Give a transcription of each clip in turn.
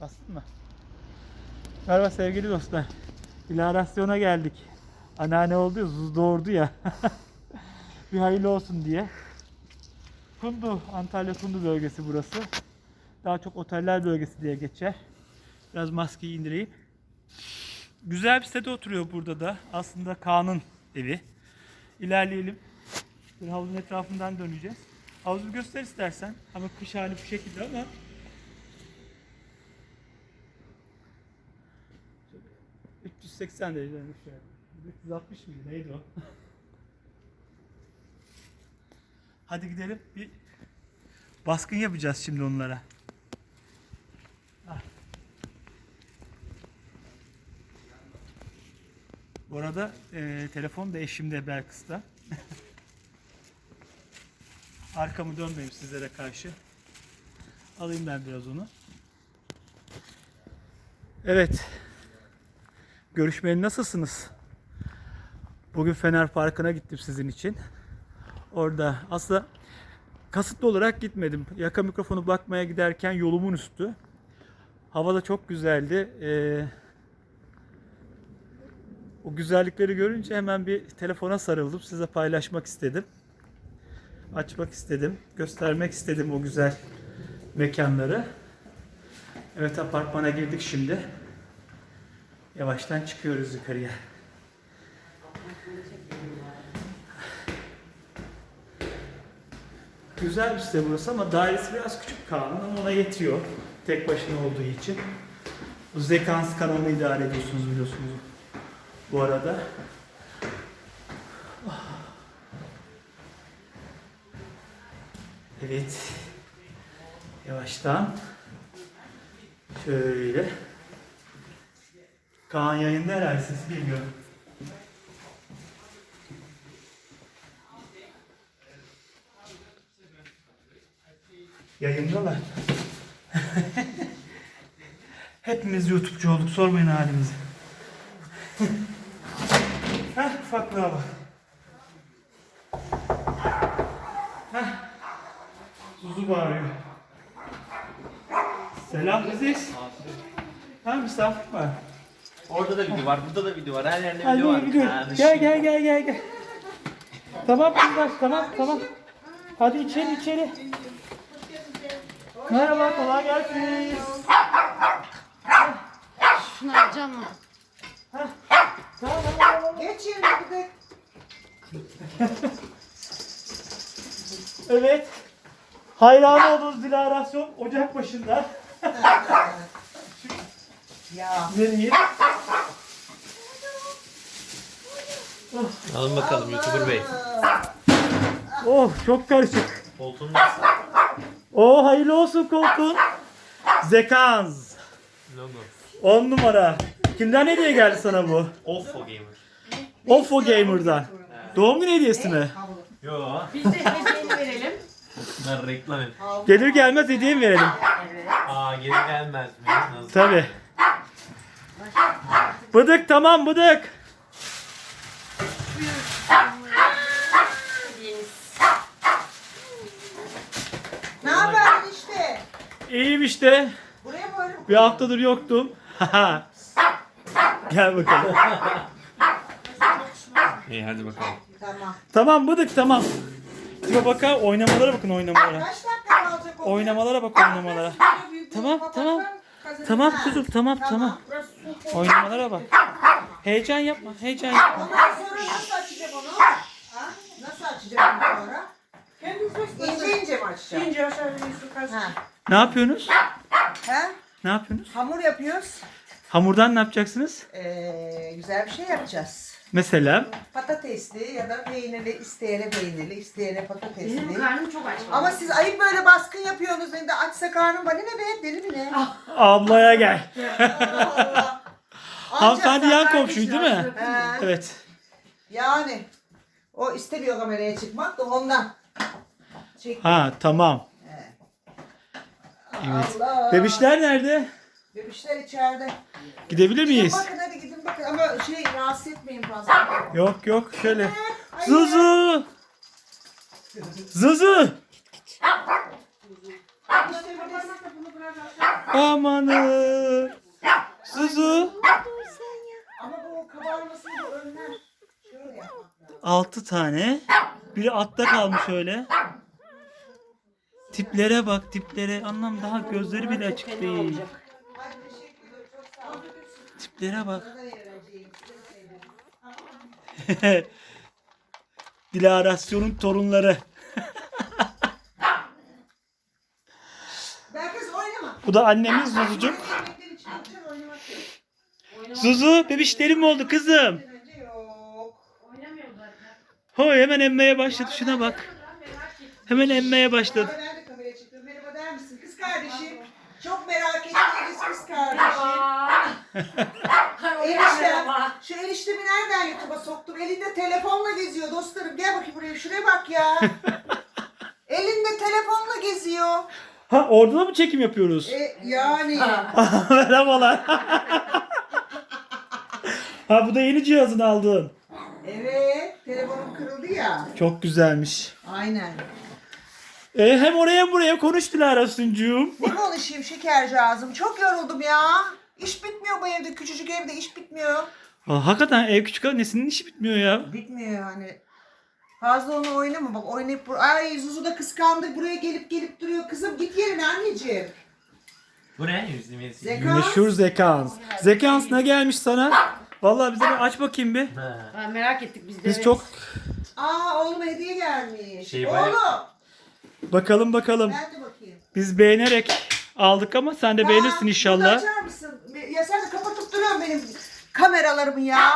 Bastın mı? Merhaba sevgili dostlar. İlarasyona geldik. Anneanne oldu ya, Zuz doğurdu ya. bir hayırlı olsun diye. Kundu, Antalya Kundu bölgesi burası. Daha çok oteller bölgesi diye geçer. Biraz maskeyi indireyim. Güzel bir sitede oturuyor burada da. Aslında Kaan'ın evi. İlerleyelim. Bir havuzun etrafından döneceğiz. Havuzu göster istersen. Ama kış hali bu şekilde ama 380 derece dönmüş yani. 360 mıydı neydi o? Hadi gidelim bir baskın yapacağız şimdi onlara. Ah. Bu arada e, telefon da eşimde Belkıs'ta. Arkamı dönmeyeyim sizlere karşı. Alayım ben biraz onu. Evet. Görüşmeli nasılsınız? Bugün Fener Parkı'na gittim sizin için. Orada aslında kasıtlı olarak gitmedim. Yaka mikrofonu bakmaya giderken yolumun üstü. Hava da çok güzeldi. Ee, o güzellikleri görünce hemen bir telefona sarıldım. Size paylaşmak istedim. Açmak istedim. Göstermek istedim o güzel mekanları. Evet apartmana girdik şimdi. Yavaştan çıkıyoruz yukarıya. Güzel bir site burası ama dairesi biraz küçük Kaan'ın ama ona yetiyor. Tek başına olduğu için. Bu Zekans kanalını idare ediyorsunuz biliyorsunuz. Bu arada. Evet. Yavaştan. Şöyle. Kaan yayında herhalde sesi geliyor. Yayındalar. Hepimiz YouTube'cu olduk. Sormayın halimizi. Heh, ufaklığa bak. Heh. Zuzu bağırıyor. Selam Aziz. Ha misafir var. Orada da video var, burada da video var, her yerde Hadi video var. gidiyoruz. Ha, Gel gel gel gel gel. Tamam kızlar tamam tamam. Hadi içeri içeri. Merhaba kolay gelsin. Şunu alacağım mı? Tamam tamam tamam. Geç yerine bir de. Evet. Hayran olduğunuz Dilarasyon Ocak başında. Ya. Nereye? Alın bakalım YouTuber Bey. Oh çok karışık. Koltuğun nasıl? Oh hayırlı olsun koltuğun. Zekans. Logo. 10 numara. Kimden hediye geldi sana bu? Offo Gamer. Offo Gamer'dan. Doğum günü hediyesi mi? Yo. Biz de hediyeni verelim. Bunlar reklam et. Gelir gelmez hediye mi verelim? Evet. Aa geri gelmez mi? Nasıl? Tabi. Bıdık tamam bıdık. Ne haber işte? İyiyim işte. Buraya böyle mi Bir haftadır yoktum. Gel bakalım. İyi hadi bakalım. Tamam. Tamam bıdık tamam. Tipe bakar oynamalara bakın oynamalara. Kaç dakika kalacak o? Oynamalara bak oynamalara. Tamam, tamam. Tamam kuzum tamam tamam. Oynamalara bak. Heyecan yapma heyecan yapma. Ondan sonra nasıl açacak onu? Ha? Nasıl açacak onu sonra? İnce mi açacak? İnce aşağı yukarı. Ha. Ne yapıyorsunuz? Ha? Ne yapıyorsunuz? Hamur yapıyoruz. Hamurdan ne yapacaksınız? Ee, güzel bir şey yapacağız. Mesela Patatesli ya da peynirli, isteyene peynirli, isteyene Benim patatesli. karnım çok aç. Ama siz ayıp böyle baskın yapıyorsunuz. Benim de açsa karnım bana ne be? Deli mi ne? ablaya gel. Allah Allah. Hanımefendi yan sen komşuydu değil mi? Ha. Evet. Yani o istemiyor kameraya çıkmak da ondan. Çek. Ha tamam. Evet. Allah. Bebişler nerede? Bebişler içeride. Gidebilir Gidin miyiz? bakın hadi gidin bakın ama şey rahatsız etmeyin fazla. Yok yok şöyle. Zuzu. Zuzu. Amanı. Zuzu. 6 tane. Biri altta kalmış öyle. Tiplere bak tiplere. Anlam daha gözleri bile açık değil. Tiplere bak. Dilarasyon'un torunları. Bu da annemiz Zuzucuk. Zuzu bebişlerim oldu kızım. Bir önce yok. Oynamıyor Hoy hemen emmeye başladı şuna bak. Hemen emmeye başladı. Ben de kameraya çıktım. Merhaba der misin? Kız kardeşim. Çok merak ettiğiniz kız kardeşim. Eniştem. Şu eniştemi nereden YouTube'a soktum? Elinde telefonla geziyor dostlarım. Gel bakayım buraya. Şuraya bak ya. Elinde telefonla geziyor. Ha orada da mı çekim yapıyoruz? E, yani. Merhabalar. ha bu da yeni cihazını aldın. Evet. Telefonum kırıldı ya. Çok güzelmiş. Aynen. E, hem oraya hem buraya konuş Dilara Suncuğum. Ne konuşayım şekercağızım? Çok yoruldum ya. İş bitmiyor bu evde. Küçücük evde iş bitmiyor. Aa, hakikaten ev küçük annesinin işi bitmiyor ya. Bitmiyor yani. Fazla onu oynama bak oynayıp bur- Ay Zuzu da kıskandı buraya gelip gelip duruyor. Kızım git yerine anneciğim. Bu ne? Yüzüm yedi. Zekans. Meşhur Zekans. Zekans ne gelmiş sana? Vallahi bize bir aç bakayım bir. Ha. Ha, merak ettik biz de. Biz evet. çok Aa oğluma hediye gelmiş. Şey Oğlum bakalım bakalım. ben de bakayım. Biz beğenerek aldık ama sen de beğenirsin Aa, bunu inşallah. açar mısın? Ya sen de kapatıp duruyorsun benim kameralarımı ya.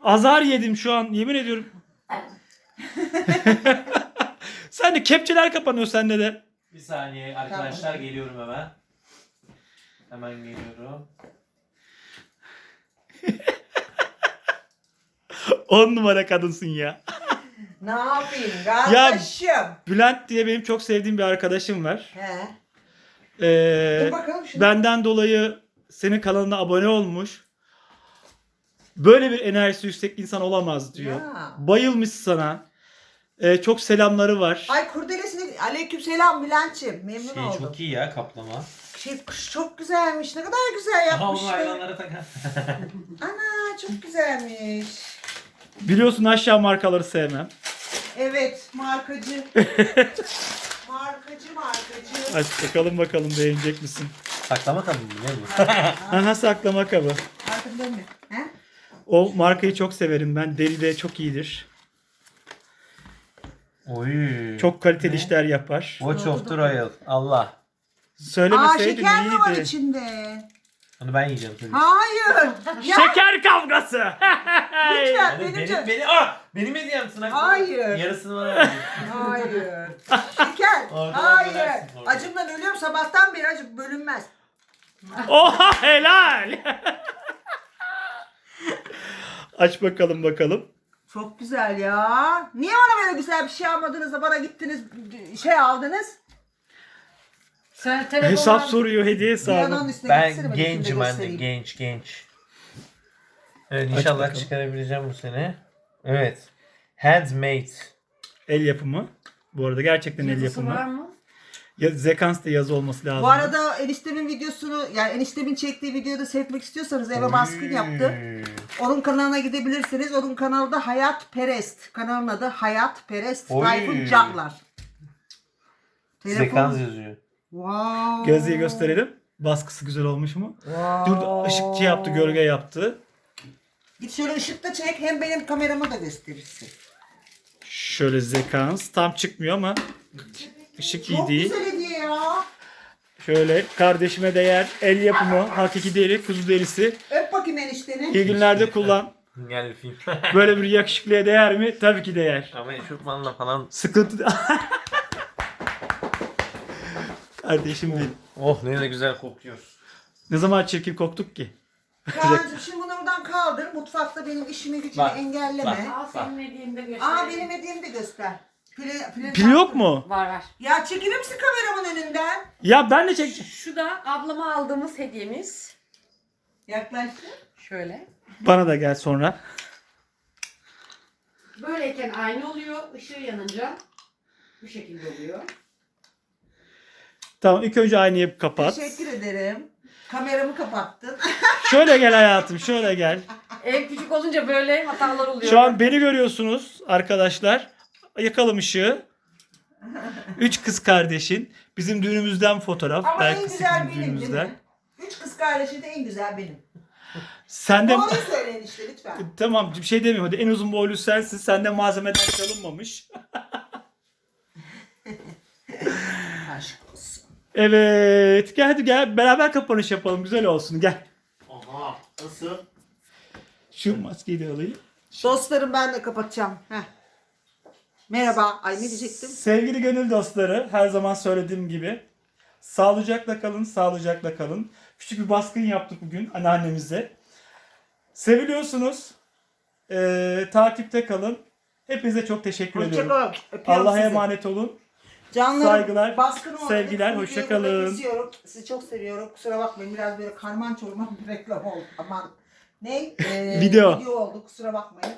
Azar yedim şu an yemin ediyorum. sen de kepçeler kapanıyor sende de. Bir saniye arkadaşlar geliyorum hemen. Hemen geliyorum. 10 numara kadınsın ya. Ne yapayım kardeşim? Bülent diye benim çok sevdiğim bir arkadaşım var. He. Ee, Dur bakalım benden dolayı senin kanalına abone olmuş. Böyle bir enerjisi yüksek insan olamaz diyor. Ya. Bayılmış sana. Ee, çok selamları var. Ay kurdelesini aleyküm selam Bülent'ciğim. Memnun Şey oldum. çok iyi ya kaplama. Şey, kuş çok güzelmiş. Ne kadar güzel Aha onu yapmışlar. hayvanlara takar. Ana çok güzelmiş. Biliyorsun aşağı markaları sevmem. Evet markacı. markacı markacı. Aç bakalım bakalım beğenecek misin? Saklama kabı mı ne bu? Aha saklama kabı. Farkında mı? He? O markayı çok severim ben. Deri de çok iyidir. Oy. Çok kaliteli işler yapar. Watch of the Royal. Allah. Aa Söylemeseydin şeker mi var iyiydi. içinde? Onu ben yiyeceğim tabii. Hayır. ya Şeker kavgası. lütfen Hadi benim, benim, benim, ah, benim hediyem sana. Hayır. Yarısını bana ver. Hayır. Şeker. Orada Hayır. versin, orada. Acımdan ölüyorum sabahtan beri acım bölünmez. Oha helal. Aç bakalım bakalım. Çok güzel ya. Niye bana böyle güzel bir şey almadınız da bana gittiniz şey aldınız? Sen Hesap soruyor hediye hesabı. Ben gencim anne genç genç. Evet Aç inşallah bakalım. çıkarabileceğim bu sene. Evet. Handmade. El yapımı. Bu arada gerçekten el yazısı var yapımı. mı? Ya, Zekans da yazı olması lazım. Bu arada eniştemin videosunu yani eniştemin çektiği videoyu da seyretmek istiyorsanız eve baskın yaptı. Onun kanalına gidebilirsiniz. Onun kanalı da Hayat Perest. Kanalın adı Hayat Perest. Oy. Tayfun Caklar. Sekans yazıyor. Wow. Gözlüğü gösterelim. Baskısı güzel olmuş mu? Wow. Dur ışıkçı yaptı, gölge yaptı. Git şöyle ışıkta çek hem benim kameramı da gösterirsin. Şöyle Zekans. Tam çıkmıyor ama ışık iyi Çok değil. güzel hediye ya. Şöyle kardeşime değer el yapımı hakiki deri kuzu derisi. Öp bakayım enişteni. İyi günlerde kullan. Gel film. Böyle bir yakışıklıya değer mi? Tabii ki değer. Ama eşofmanla falan. Sıkıntı Kardeşim benim. Oh ne de güzel kokuyor. Ne zaman çirkin koktuk ki? Kaan'cığım şimdi bunu buradan kaldır. Mutfakta benim işimi gücümü Bak, engelleme. bak. Aa senin hediyeni de göster. Aa benim hediyemi de göster. Pili, pili, Pil yok mu? Var var. Ya çekilir misin kameramın önünden? Ya ben de çekeceğim. Şu da ablama aldığımız hediyemiz. Yaklaştı. Şöyle. Bana da gel sonra. Böyleyken aynı oluyor. Işığı yanınca bu şekilde oluyor. Tamam ilk önce aynayı kapat. Teşekkür ederim. Kameramı kapattın. Şöyle gel hayatım şöyle gel. Ev küçük olunca böyle hatalar oluyor. Şu an beni görüyorsunuz arkadaşlar. Yakalım ışığı. Üç kız kardeşin. Bizim düğünümüzden fotoğraf. Ama en güzel sizin benim değil mi? Üç kız kardeşi de en güzel benim. Sen de... Doğruyu söyleyin işte lütfen. Tamam bir şey demiyorum. Hadi en uzun boylu sensin. Sende malzemeden çalınmamış. Aşk olsun. Evet. Gel hadi gel. Beraber kapanış yapalım. Güzel olsun. Gel. Aha. Nasıl? Şu maskeyi de alayım. Dostlarım ben de kapatacağım. Heh. Merhaba. Ay ne diyecektim? Sevgili gönül dostları, her zaman söylediğim gibi sağlıcakla kalın, sağlıcakla kalın. Küçük bir baskın yaptık bugün anneannemize. Seviliyorsunuz. Ee, takipte kalın. Hepinize çok teşekkür ediyorum. Hoşçakalın. Öpüyorum Allah'a sizi. emanet olun. Canlarım, Saygılar, baskın sevgiler, Videoyu hoşça burada kalın. kesiyorum. Sizi çok seviyorum. Kusura bakmayın biraz böyle karman çorman bir reklam oldu. Aman. Ne? Ee, Video. Video oldu kusura bakmayın.